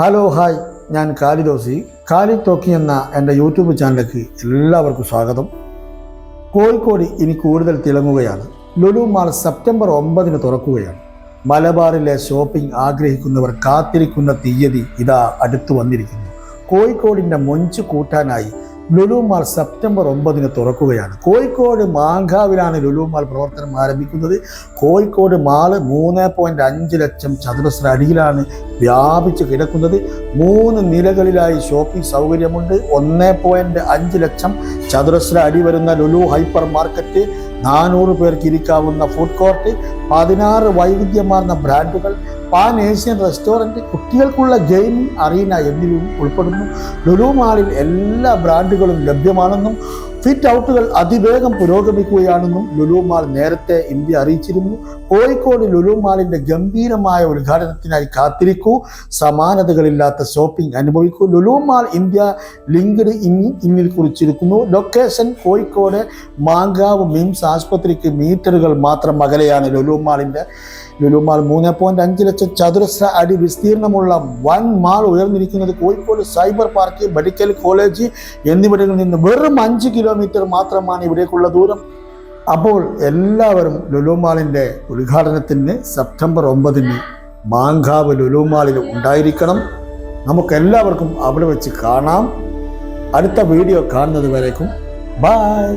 Hello hi ഞാൻ കാലിദോസി കാലി തോക്കി എന്ന എന്റെ യൂട്യൂബ് ചാനലിലേക്ക് എല്ലാവർക്കും സ്വാഗതം. കോഴിക്കോട് ഇനി കൂടുതൽ തിളങ്ങുകയാണ്. ലുലു മാൾ സെപ്റ്റംബർ ഒമ്പതിന് തുറക്കുകയാണ്. മലബാറിലെ ഷോപ്പിംഗ് ആഗ്രഹിക്കുന്നവർ കാത്തിരിക്കുന്ന തീയതി ഇതാ അടുത്തു വന്നിരിക്കുന്നു. കോഴിക്കോടിന്റെ മൊഞ്ച് കൂട്ടാനായി ലുലു മാൾ സെപ്റ്റംബർ ഒമ്പതിന് തുറക്കുകയാണ്. കോഴിക്കോട് മാങ്കാവിലാണ് ലുലു മാൾ പ്രവർത്തനം ആരംഭിക്കുന്നത്. കോഴിക്കോട് മാൾ മൂന്ന് പോയിന്റ് അഞ്ച് ലക്ഷം ചതുരശ്ര അടിയിലാണ് വ്യാപിച്ച് കിടക്കുന്നത് മൂന്ന് നിലകളിലായി ഷോപ്പിംഗ് സൗകര്യമുണ്ട്. ഒന്ന് പോയിന്റ് അഞ്ച് ലക്ഷം ചതുരശ്ര അടി വരുന്ന ലുലു ഹൈപ്പർ മാർക്കറ്റ് നാനൂറ് പേർക്ക് ഇരിക്കാവുന്ന ഫുഡ് കോർട്ട് പതിനാറ് വൈവിധ്യമാർന്ന ബ്രാൻഡുകൾ പാൻ ഏഷ്യൻ റെസ്റ്റോറന്റ് കുട്ടികൾക്കുള്ള ഗെയിമിംഗ് അറീന എന്നിവയും ഉൾപ്പെടുന്നു. ലുലു മാളിൽ എല്ലാ ബ്രാൻഡുകളും ലഭ്യമാണെന്നും ഫിറ്റ് ഔട്ടുകൾ അതിവേഗം പുരോഗമിക്കുകയാണെന്നും ലുലു മാൾ നേരത്തെ ഇന്ത്യ അറിയിച്ചിരുന്നു. കോഴിക്കോട് ലുലു മാളിന്റെ ഗംഭീരമായ ഉദ്ഘാടനത്തിനായി കാത്തിരിക്കൂ. സമാനതകളില്ലാത്ത ഷോപ്പിംഗ് അനുഭവിക്കൂ. Lulu mall India LinkedIn ഇന്നിൽ കുറിച്ചിരിക്കുന്നു. ലൊക്കേഷൻ കോഴിക്കോട് മാങ്കാവ് മിംസ് ആശുപത്രിക്ക് മീറ്ററുകൾ മാത്രം അകലെയാണ് ലുലു മാളിന്റെ. ലുലു മാൾ മൂന്ന് പോയിന്റ് അഞ്ച് ലക്ഷം ചതുരശ്ര അടി വിസ്തീർണമുള്ള വൻ mall ഉയർന്നിരിക്കുന്നത് Kozhikode cyber park medical college എന്നിവിടങ്ങളിൽ നിന്ന് വെറും അഞ്ച് കിലോമീറ്റർ മാത്രമാണ് ഇവിടേക്കുള്ള ദൂരം. അപ്പോൾ എല്ലാവരും ലുലുമാളിന്റെ ഉദ്ഘാടനത്തിന് സെപ്റ്റംബർ ഒമ്പതിന് മാങ്കാവ് ലുലുമാളിൽ ഉണ്ടായിരിക്കണം. നമുക്കെല്ലാവർക്കും അവിടെ വെച്ച് കാണാം. അടുത്ത വീഡിയോ കാണുന്നത് വരേക്കും. ബായ്